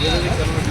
Thank é you. Né?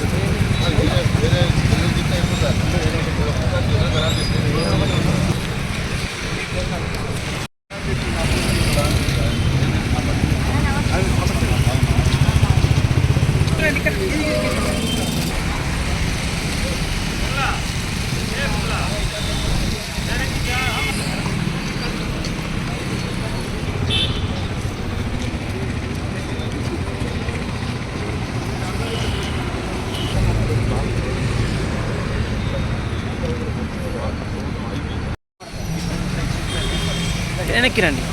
వెనక్కి రండి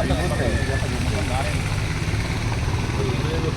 Gracias.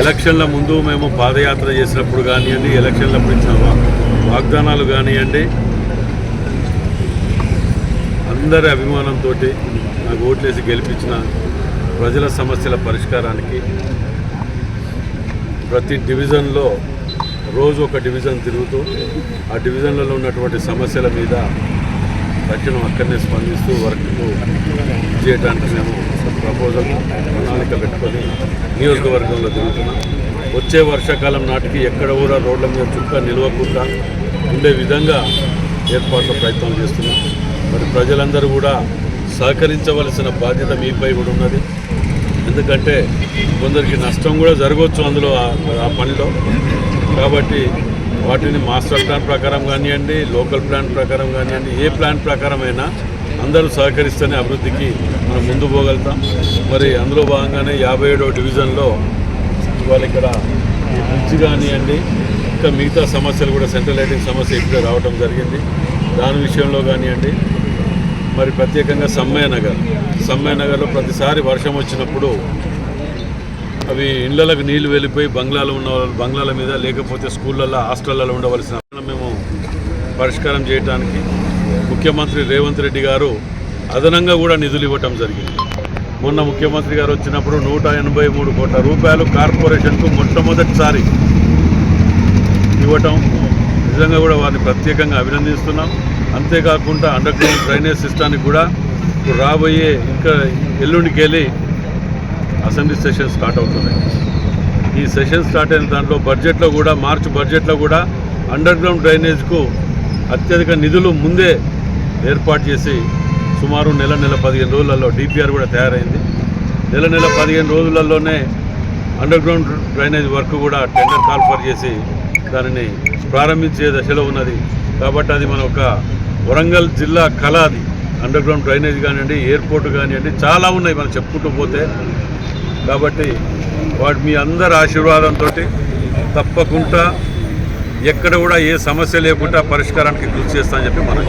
ఎలక్షన్ల ముందు మేము పాదయాత్ర చేసినప్పుడు కానివ్వండి ఎలక్షన్లప్పుడు ఇచ్చిన వాగ్దానాలు కానివ్వండి అందరి అభిమానంతో నాకు ఓట్లేసి గెలిపించిన ప్రజల సమస్యల పరిష్కారానికి ప్రతి డివిజన్లో రోజు ఒక డివిజన్ తిరుగుతూ ఆ డివిజన్లలో ఉన్నటువంటి సమస్యల మీద తక్షణం అక్కడనే స్పందిస్తూ వర్క్ చేయడానికి మేము ప్రపోజల్ ప్రణాళిక పెట్టుకొని నియోజకవర్గంలో తిరుగుతున్నాం. వచ్చే వర్షాకాలం నాటికి ఎక్కడ కూడా రోడ్ల మీద చుక్క నిలవకుండా ఉండే విధంగా ఏర్పాట్ల ప్రయత్నం చేస్తున్నాం. మరి ప్రజలందరూ కూడా సహకరించవలసిన బాధ్యత మీపై కూడా ఉన్నది. ఎందుకంటే కొందరికి నష్టం కూడా జరగవచ్చు అందులో ఆ- ఆ పనిలో. కాబట్టి వాటిని మాస్టర్ ప్లాన్ ప్రకారం కానివ్వండి లోకల్ ప్లాన్ ప్రకారం కానివ్వండి ఏ ప్లాన్ ప్రకారమైనా అందరూ సహకరిస్తేనే అభివృద్ధికి మనం ముందు పోగలుగుతాం? మరి అందులో భాగంగానే యాభై ఏడో డివిజన్లో ఇవాళ ఇక్కడ బ్రిడ్జ్ కానివ్వండి ఇంకా మిగతా సమస్యలు కూడా సెంట్రల్ లైటింగ్ సమస్య ఇప్పుడే రావడం జరిగింది. దాని విషయంలో కానివ్వండి మరి ప్రత్యేకంగా సమ్మయ్య నగర్. సమ్మయ్య నగర్లో ప్రతిసారి వర్షం వచ్చినప్పుడు అవి ఇండ్లకు నీళ్ళు వెళ్ళిపోయి బంగ్లాలో ఉన్న వాళ్ళు బంగ్లాల మీద లేకపోతే స్కూళ్ళల్లో హాస్టళ్ళలో ఉండవలసిన మేము పరిష్కారం చేయడానికి ముఖ్యమంత్రి రేవంత్ రెడ్డి గారు అదనంగా కూడా నిధులు ఇవ్వటం జరిగింది. మొన్న ముఖ్యమంత్రి గారు వచ్చినప్పుడు నూట ఎనభై మూడు కోట్ల రూపాయలు కార్పొరేషన్కు మొట్టమొదటిసారి ఇవ్వటం. నిజంగా కూడా వారిని ప్రత్యేకంగా అభినందిస్తున్నాం. అంతేకాకుండా అండర్ గ్రౌండ్ డ్రైనేజ్ సిస్టానికి కూడా ఇప్పుడు రాబోయే ఇంకా ఎల్లుండికి వెళ్ళి అసెంబ్లీ సెషన్ స్టార్ట్ అవుతున్నాయి. ఈ సెషన్ స్టార్ట్ అయిన దాంట్లో బడ్జెట్లో కూడా మార్చ్ బడ్జెట్లో కూడా అండర్ గ్రౌండ్ డ్రైనేజ్కు అత్యధిక నిధులు ముందే ఏర్పాటు చేసి సుమారు నెల నెల పదిహేను రోజులలో డిపిఆర్ కూడా తయారైంది. నెల నెల పదిహేను రోజులలోనే అండర్ గ్రౌండ్ డ్రైనేజ్ వర్క్ కూడా టెండర్ కాల్ఫర్ చేసి దానిని ప్రారంభించే దశలో ఉన్నది. కాబట్టి అది మన ఒక వరంగల్ జిల్లా కళ అది. అండర్ గ్రౌండ్ డ్రైనేజ్ కానివ్వండి ఎయిర్పోర్ట్ కానివ్వండి చాలా ఉన్నాయి మనం చెప్పుకుంటూ పోతే. కాబట్టి వాటి మీ అందరి ఆశీర్వాదంతో తప్పకుండా ఎక్కడ కూడా ఏ సమస్య లేకుండా పరిష్కారానికి కృషి చేస్తామని చెప్పి మనం